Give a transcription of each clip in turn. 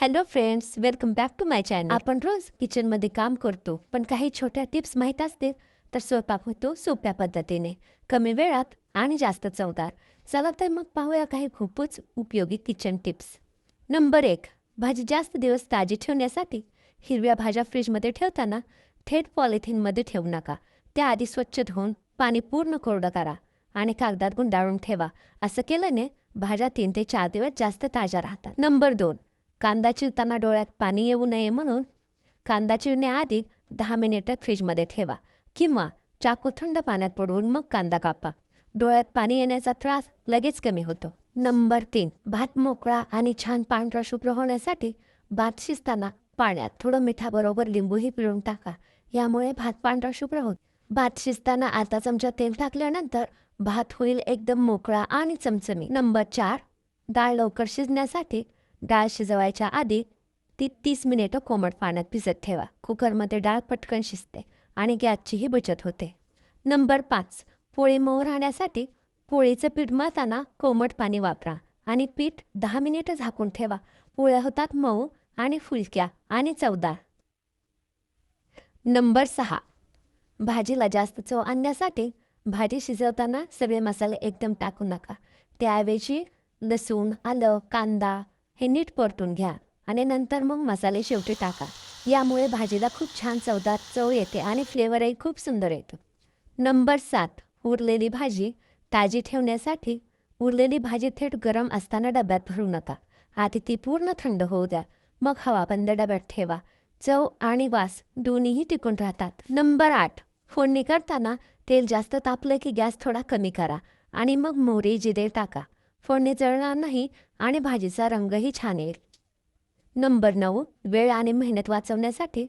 Hello friends welcome back to my channel आपण रोज किचनमध्ये काम करतो पण काही छोट्या टिप्स माहीत असतील तर स्वयंपाक होतो सोप्या पद्धतीने. कमी वेळात आणि जास्त चवदार. चला तर मग पाहूया काही खूपच उपयोगी किचन टिप्स नंबर एक भाजी जास्त दिवस ताजी ठेवण्यासाठी हिरव्या भाज्या फ्रीजमध्ये ठेवताना थेट पॉलिथिनमध्ये ठेवू नका. त्याआधी स्वच्छ धुवून पाणी पूर्ण कोरडं करा आणि कागदात गुंडाळून ठेवा. असं केल्याने भाज्या तीन ते चार दिवस जास्त ताज्या राहतात. नंबर दोन कांदा चिरताना डोळ्यात पाणी येऊ नये म्हणून कांदा चिरण्याआधी दहा मिनिटं फ्रीजमध्ये ठेवा किंवा चाकू थंड पाण्यात पडवून मग कांदा कापा. डोळ्यात पाणी येण्याचा त्रास लगेच कमी होतो. नंबर तीन भात मोकळा आणि छान पांढरा शुभ्र होण्यासाठी भात शिजताना पाण्यात थोडं मिठाबरोबर लिंबूही पिळून टाका. यामुळे भात पांढरा शुभ्र होत. भात शिजताना आता चमचा तेल टाकल्यानंतर भात होईल एकदम मोकळा आणि चमचमी नंबर चार डाळ लवकर शिजण्यासाठी डाळ शिजवायच्या आधी ती तीस मिनिटं कोमट पाण्यात भिजत ठेवा. कुकरमध्ये डाळ पटकन शिजते आणि गॅसचीही बचत होते. नंबर पाच पोळी मऊ राहण्यासाठी पोळीचं पीठ मळताना कोमट पाणी वापरा आणि पीठ दहा मिनिटं झाकून ठेवा. पोळ्या होतात मऊ आणि फुलक्या आणि चवदार. नंबर सहा भाजीला जास्त चव आणण्यासाठी भाजी शिजवताना सगळे मसाले एकदम टाकू नका. त्याऐवजी लसूण आलं कांदा हे नीट परतून घ्या आणि नंतर मग मसाले शेवटी टाका. यामुळे भाजीला खूप छान चवदार चव येते आणि फ्लेवरही खूप सुंदर येतो. नंबर सात उरलेली भाजी. ताजी ठेवण्यासाठी उरलेली भाजी थेट गरम असताना डब्यात भरू नका. आधी ती पूर्ण थंड होऊ द्या. मग हवा बंद डब्यात ठेवा. चव आणि वास दोन्हीही टिकून राहतात. नंबर आठ फोडणी करताना तेल जास्त तापलं की गॅस थोडा कमी करा आणि मग मोहरी जिरे टाका. फोडणी जळणार नाही आणि भाजीचा रंगही छान येईल. नंबर नऊ वेळ आणि मेहनत वाचवण्यासाठी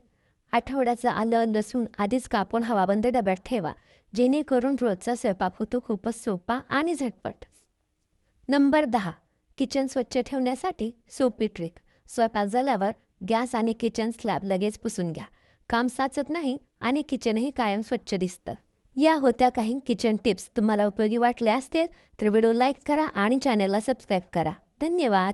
आठवड्याचं आलं लसूण आधीच कापून हवाबंद डब्यात ठेवा जेणेकरून रोजचा स्वयंपाक होतो खूपच सोपा आणि झटपट. नंबर दहा किचन स्वच्छ ठेवण्यासाठी सोपी ट्रिक. स्वयंपाक झाल्यावर गॅस आणि किचन स्लॅब लगेच पुसून घ्या. काम साचत नाही आणि किचनही कायम स्वच्छ दिसतं. या होत्या काही किचन टिप्स तुम्हाला उपयोगी वाटल्या असतील तर व्हिडिओ लाईक करा आणि चॅनलला सबस्क्राईब करा. धन्यवाद.